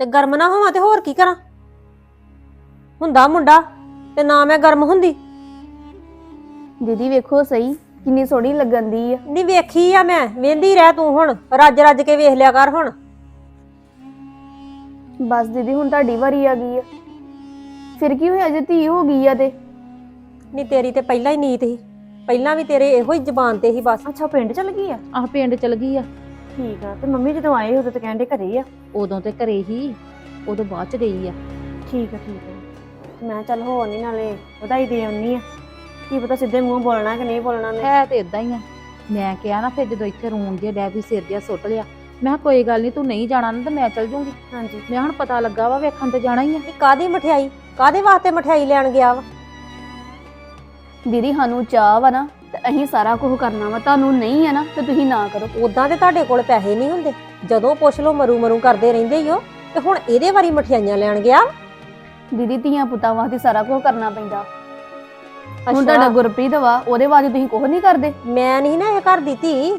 ਤੇ ਗਰਮ ਨਾ ਹੋਵਾਂ ਤੇ ਹੋਰ ਕੀ ਕਰਾਂ? ਹੁੰਦਾ ਮੁੰਡਾ ਤੇ ਨਾ ਮੈਂ ਗਰਮ ਹੁੰਦੀ। ਦੀਦੀ ਵੇਖੋ ਸਹੀ ਕਿੰਨੀ ਸੋਹਣੀ ਲੱਗਣ ਦੀ ਆ। ਨਹੀਂ ਵੇਖੀ ਆ ਮੈਂ ਵੇਂਦੀ ਰਹਿ ਤੂੰ ਹੁਣ ਰੱਜ ਰੱਜ ਕੇ ਵੇਖ ਲਿਆ ਕਰ ਹੁਣ। ਬਸ ਦੀਦੀ ਹੁਣ ਤੁਹਾਡੀ ਵਾਰੀ ਆ ਗਈ ਆ। ਫਿਰ ਕੀ ਹੋਇਆ ਜੇ ਧੀ ਹੋ ਗਈ ਆ ਤੇ? ਨਹੀਂ ਤੇਰੀ ਤੇ ਪਹਿਲਾਂ ਹੀ ਨੀਤ ਸੀ। ਪਹਿਲਾਂ ਵੀ ਤੇਰੇ ਇਹੋ ਹੀ ਜ਼ਬਾਨ ਤੇ ਸੀ ਬਸ। ਅੱਛਾ ਪਿੰਡ ਚਲ ਗਈ ਆ? ਆਹ ਪਿੰਡ ਚਲ ਗਈ ਆ। ਠੀਕ ਆ ਤੇ ਮੰਮੀ ਜਦੋਂ ਆਏ ਉਦੋਂ ਤਾਂ ਕਹਿੰਦੇ ਘਰੇ ਆ। ਉਦੋਂ ਤੇ ਘਰੇ ਹੀ ਉਦੋਂ ਬਾਅਦ ਚ ਗਈ ਆ। ਠੀਕ ਆ ਠੀਕ ਆ। ਮੈਂ ਚੱਲ ਹੋ ਨਹੀਂ ਨਾਲੇ ਵਧਾਈ ਦੇ ਆਉਣੀ ਆ। ਕੀ ਪਤਾ ਸਿੱਧੇ ਮੂੰਹ ਬੋਲਣਾ ਕਿ ਨਹੀਂ ਬੋਲਣਾ ਨੇ ਹੈ ਤੇ ਇਦਾਂ ਹੀ ਆ। ਮੈਂ ਕਿਹਾ ਨਾ ਫਿਰ ਜਦੋਂ ਇੱਥੇ ਰੋਣ ਜੇ ਡੈ ਵੀ ਸਿਰ ਜਿਹਾ ਸੁੱਟ ਲਿਆ। ਮੈਂ ਕਿਹਾ ਕੋਈ ਗੱਲ ਨਹੀਂ ਤੂੰ ਨਹੀਂ ਜਾਣਾ ਨਾ ਤਾਂ ਮੈਂ ਚੱਲ ਜੂੰਗੀ। ਹਾਂਜੀ। ਮੈਂ ਹੁਣ ਪਤਾ ਲੱਗਾ ਵਾ ਵੇਖਣ ਤੇ ਜਾਣਾ ਹੀ ਆ। ਇਹ ਕਾਦੀ ਮਠਿਆਈ? ਕਾਦੇ ਵਾਸਤੇ ਮਠਿਆਈ ਲੈਣ ਗਿਆ ਵਾ? ਦੀਦੀ ਸਾਨੂੰ ਚਾਹ ਵਾ ਨਾ। ਅਸੀਂ ਸਾਰਾ ਕੁਝ ਕਰਨਾ ਵਾ ਤੁਹਾਨੂੰ ਨਹੀਂ ਆ ਨਾ ਤੇ ਤੁਸੀਂ ਨਾ ਕਰੋ। ਉਦਾਂ ਤੇ ਤੁਹਾਡੇ ਕੋਲ ਪੈਸੇ ਨਹੀਂ ਹੁੰਦੇ। ਜਦੋਂ ਪੁੱਛ ਲੋ ਮਰੂ ਮਰੂ ਕਰਦੇ ਰਹਿੰਦੇ ਹੀ ਹੋ ਤੇ ਹੁਣ ਇਹਦੇ ਵਾਰੀ ਮਠਿਆਈਆਂ ਲੈਣ ਗਿਆ ਦੀਦੀ ਧੀਆਂ ਪੁੱਤਾਂ ਵਾਸਤੇ ਸਾਰਾ ਕੁਝ ਕਰਨਾ ਪੈਂਦਾ। ਹੁਣ ਤੁਹਾਡਾ ਗੁਰਪ੍ਰੀਤ ਵਾ ਉਹਦੇ ਬਾਅਦ ਤੁਸੀਂ ਕੁਝ ਨਹੀਂ ਕਰਦੇ। ਮੈਂ ਨਹੀਂ ਨਾ ਇਹ ਘਰ ਦੀ ਧੀ।